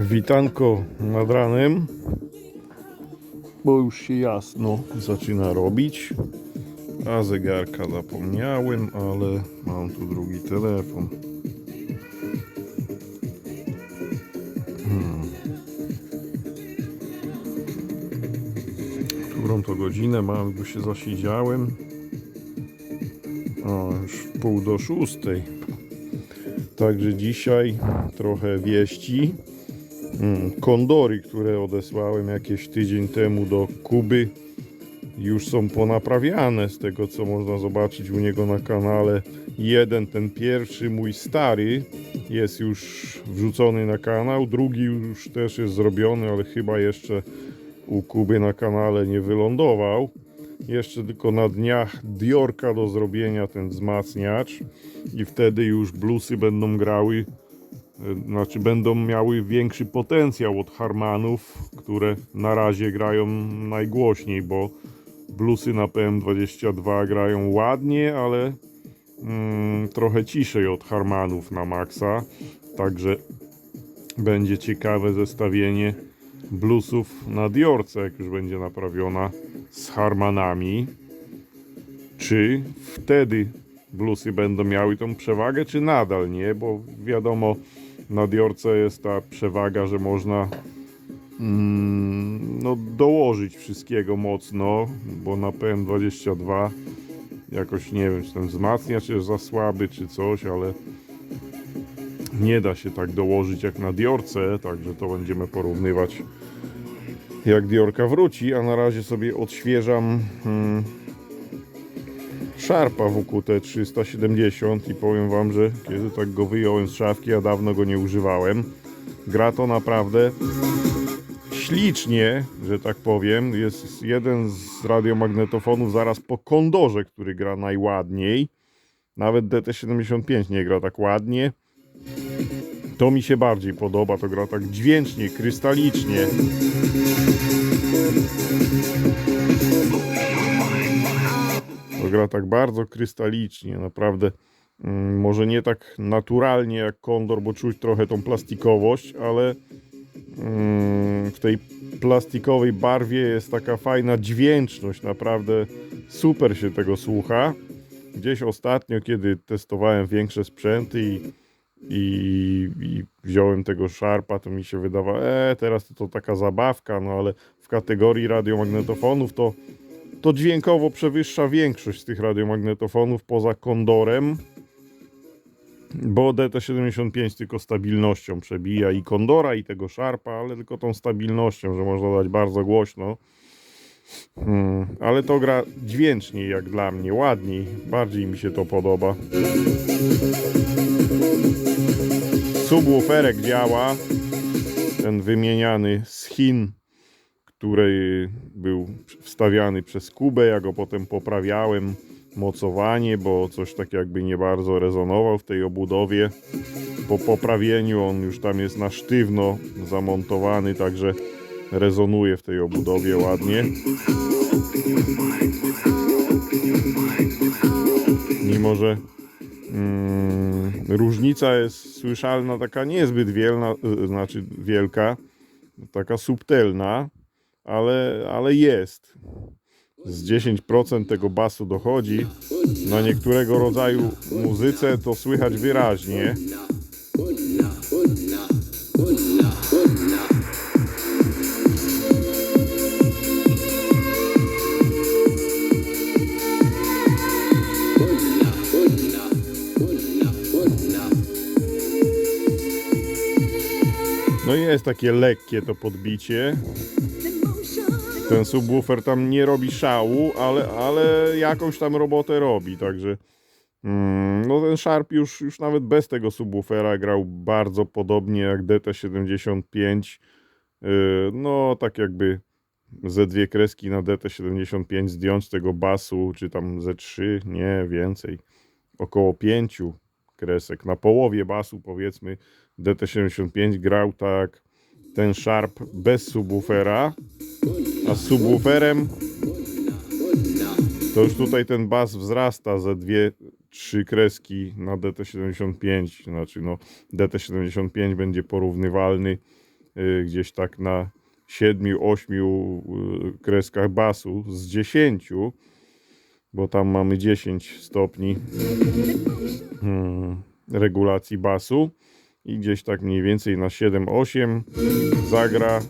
Witanko nad ranem, bo już się jasno zaczyna robić. A zegarka zapomniałem, ale mam tu drugi telefon. Hmm. Którą to godzinę mam, bo się zasiedziałem. O, już pół do szóstej. Także dzisiaj trochę wieści. Mm, Kondory, które odesłałem jakieś tydzień temu do Kuby, już są ponaprawiane z tego, co można zobaczyć u niego na kanale. Jeden, ten pierwszy, mój stary, jest już wrzucony na kanał, drugi już też jest zrobiony, ale chyba jeszcze u Kuby na kanale nie wylądował. Jeszcze tylko na dniach Diorka do zrobienia ten wzmacniacz i wtedy już bluesy będą grały znaczy będą miały większy potencjał od Harmanów, które na razie grają najgłośniej, bo bluesy na PM22 grają ładnie, ale mm, trochę ciszej od Harmanów na maksa. Także będzie ciekawe zestawienie bluesów na Diorce, jak już będzie naprawiona z Harmanami. Czy wtedy bluesy będą miały tą przewagę, czy nadal nie? Bo wiadomo, na Diorce jest ta przewaga, że można mm, no, dołożyć wszystkiego mocno, bo na PM22 jakoś nie wiem, czy ten wzmacniacz jest za słaby, czy coś, ale nie da się tak dołożyć jak na Diorce, także to będziemy porównywać jak Diorka wróci, a na razie sobie odświeżam mm, Sharpa WQT 370 i powiem wam, że kiedy tak go wyjąłem z szafki, ja dawno go nie używałem. Gra to naprawdę ślicznie, że tak powiem. Jest jeden z radiomagnetofonów zaraz po Kondorze, który gra najładniej. Nawet DT75 nie gra tak ładnie. To mi się bardziej podoba, to gra tak dźwięcznie, krystalicznie. Gra tak bardzo krystalicznie, naprawdę. mm, Może nie tak naturalnie jak Kondor, bo czuć trochę tą plastikowość, ale mm, w tej plastikowej barwie jest taka fajna dźwięczność, naprawdę super się tego słucha. Gdzieś ostatnio, kiedy testowałem większe sprzęty i, i, i wziąłem tego Sharpa, to mi się wydawało, e, teraz to, to taka zabawka, no ale w kategorii radiomagnetofonów to to dźwiękowo przewyższa większość z tych radiomagnetofonów poza Kondorem, bo DT75 tylko stabilnością przebija i Kondora i tego Sharpa, ale tylko tą stabilnością, że można dać bardzo głośno. Hmm, ale to gra dźwięczniej jak dla mnie, ładniej, bardziej mi się to podoba. Subwooferek działa, ten wymieniany z Chin który był wstawiany przez Kubę. Ja go potem poprawiałem mocowanie, bo coś tak jakby nie bardzo rezonował w tej obudowie. Po poprawieniu on już tam jest na sztywno zamontowany, także rezonuje w tej obudowie ładnie. Mimo, że mm, różnica jest słyszalna taka niezbyt wielna, y, znaczy wielka, taka subtelna, ale, ale jest. Z 10% tego basu dochodzi. Na niektórego rodzaju muzyce to słychać wyraźnie. No jest takie lekkie to podbicie. Ten subwoofer tam nie robi szału, ale, ale jakąś tam robotę robi, także mm, no ten Sharp już, już nawet bez tego subwoofera grał bardzo podobnie jak DT75. Yy, no tak jakby ze dwie kreski na DT75 zdjąć tego basu, czy tam ze trzy, nie więcej, około pięciu kresek. Na połowie basu powiedzmy DT75 grał tak ten Sharp bez subwoofera, a z subwooferem to już tutaj ten bas wzrasta ze dwie, trzy kreski na DT75. Znaczy, no, DT75 będzie porównywalny y, gdzieś tak na 7-8 kreskach basu z 10, bo tam mamy 10 stopni hmm, regulacji basu i gdzieś tak mniej więcej na 7-8 zagra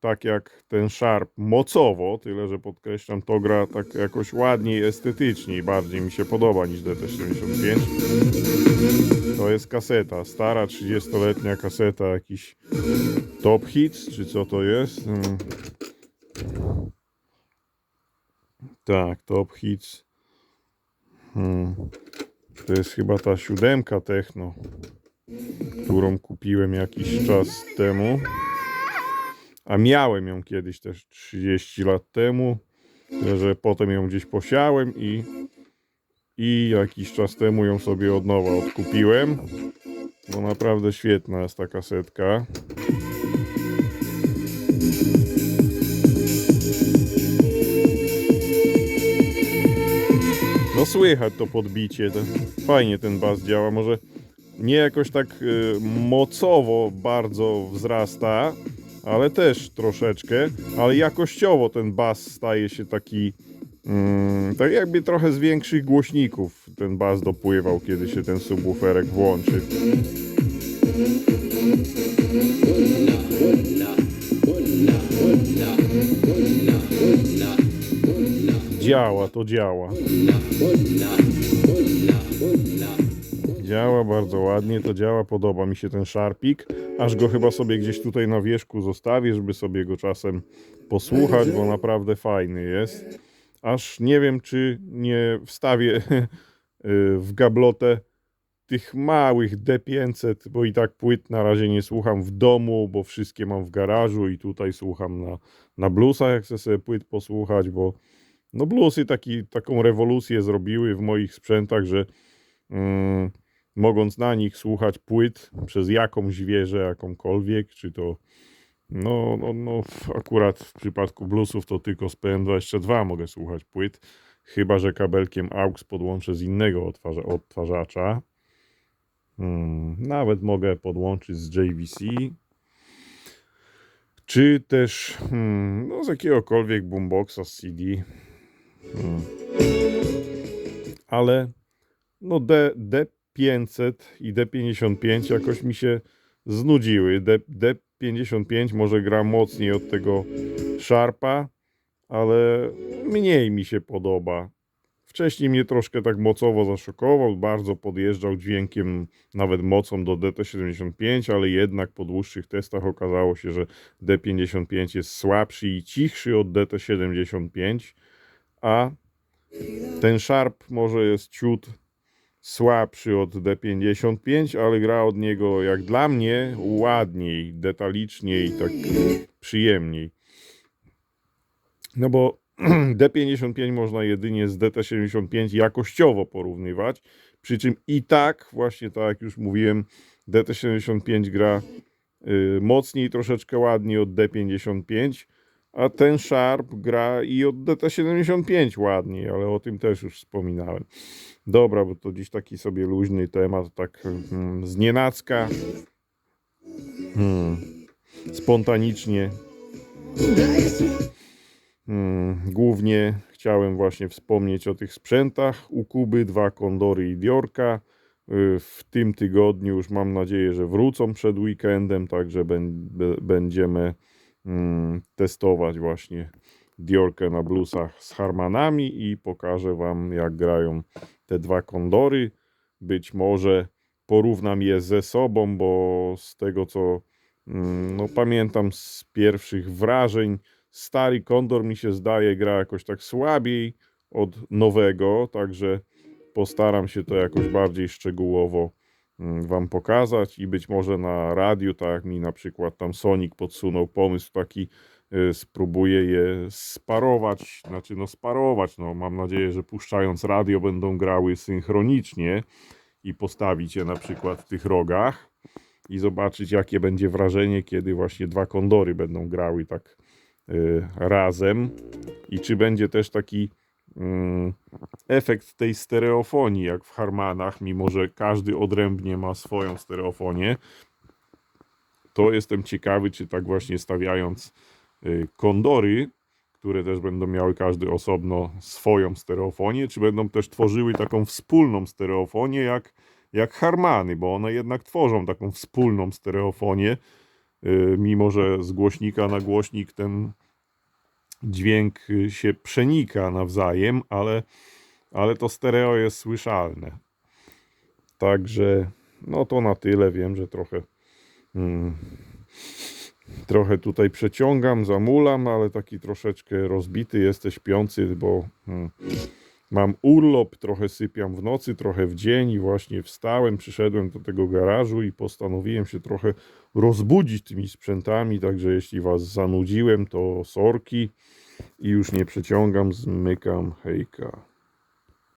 tak jak ten Sharp mocowo, tyle że podkreślam, to gra tak jakoś ładniej, estetycznie bardziej mi się podoba niż DT75. To jest kaseta, stara 30-letnia kaseta, jakiś Top Hits, czy co to jest? Hmm. Tak, Top Hits. Hmm. To jest chyba ta siódemka Techno, którą kupiłem jakiś czas temu. A miałem ją kiedyś też 30 lat temu, że potem ją gdzieś posiałem i, i jakiś czas temu ją sobie od nowa odkupiłem. Bo naprawdę świetna jest ta kasetka. No słychać to podbicie, to fajnie ten bas działa, może nie jakoś tak y, mocowo bardzo wzrasta, ale też troszeczkę, ale jakościowo ten bas staje się taki mm, tak jakby trochę z większych głośników ten bas dopływał, kiedy się ten subwooferek włączy. Działa, to działa. Działa bardzo ładnie, to działa, podoba mi się ten szarpik, aż go chyba sobie gdzieś tutaj na wierzchu zostawię, żeby sobie go czasem posłuchać, bo naprawdę fajny jest. Aż nie wiem, czy nie wstawię w gablotę tych małych D500, bo i tak płyt na razie nie słucham w domu, bo wszystkie mam w garażu i tutaj słucham na, na bluesach, jak chcę sobie płyt posłuchać, bo no bluesy taki, taką rewolucję zrobiły w moich sprzętach, że mm, mogąc na nich słuchać płyt przez jakąś wieżę, jakąkolwiek, czy to no, no, no akurat w przypadku bluesów to tylko z PM22 mogę słuchać płyt, chyba że kabelkiem AUX podłączę z innego odtwarza, odtwarzacza. Hmm, nawet mogę podłączyć z JVC. Czy też hmm, no, z jakiegokolwiek boomboxa z CD. Hmm. Ale no D, D500 i D55 jakoś mi się znudziły. D, D55 może gra mocniej od tego Sharpa, ale mniej mi się podoba. Wcześniej mnie troszkę tak mocowo zaszokował, bardzo podjeżdżał dźwiękiem, nawet mocą do DT75, ale jednak po dłuższych testach okazało się, że D55 jest słabszy i cichszy od DT75, a ten Sharp może jest ciut słabszy od D55, ale gra od niego jak dla mnie ładniej, detaliczniej, tak przyjemniej. No bo D55 można jedynie z DT75 jakościowo porównywać, przy czym i tak, właśnie tak jak już mówiłem, DT75 gra y, mocniej, troszeczkę ładniej od D55, a ten Sharp gra i od DT75 ładniej, ale o tym też już wspominałem. Dobra, bo to dziś taki sobie luźny temat, tak mm, z nienacka, hmm, spontanicznie. Hmm, głównie chciałem właśnie wspomnieć o tych sprzętach u Kuby, dwa Kondory i Diorka. Y, W tym tygodniu już mam nadzieję, że wrócą przed weekendem, także będziemy testować właśnie Diorkę na bluesach z Harmanami i pokażę Wam jak grają te dwa kondory. Być może porównam je ze sobą, bo z tego co mm, no, pamiętam z pierwszych wrażeń, stary kondor mi się zdaje gra jakoś tak słabiej od nowego, także postaram się to jakoś bardziej szczegółowo mm, Wam pokazać i być może na radiu, tak mi na przykład tam Sonic podsunął pomysł taki, y, spróbuję je sparować, znaczy no sparować, no mam nadzieję, że puszczając radio będą grały synchronicznie i postawić je na przykład w tych rogach i zobaczyć jakie będzie wrażenie, kiedy właśnie dwa kondory będą grały tak y, razem i czy będzie też taki mm, efekt tej stereofonii jak w Harmanach, mimo że każdy odrębnie ma swoją stereofonię, to jestem ciekawy, czy tak właśnie stawiając y, kondory, które też będą miały każdy osobno swoją stereofonię, czy będą też tworzyły taką wspólną stereofonię jak, jak harmany, bo one jednak tworzą taką wspólną stereofonię, y, mimo że z głośnika na głośnik ten dźwięk y, się przenika nawzajem, ale, ale to stereo jest słyszalne. Także no to na tyle. Wiem, że trochę mm, trochę tutaj przeciągam, zamulam, ale taki troszeczkę rozbity jesteś śpiący, bo mm, mam urlop, trochę sypiam w nocy, trochę w dzień i właśnie wstałem, przyszedłem do tego garażu i postanowiłem się trochę rozbudzić tymi sprzętami, także jeśli was zanudziłem, to sorki i już nie przeciągam, zmykam, hejka.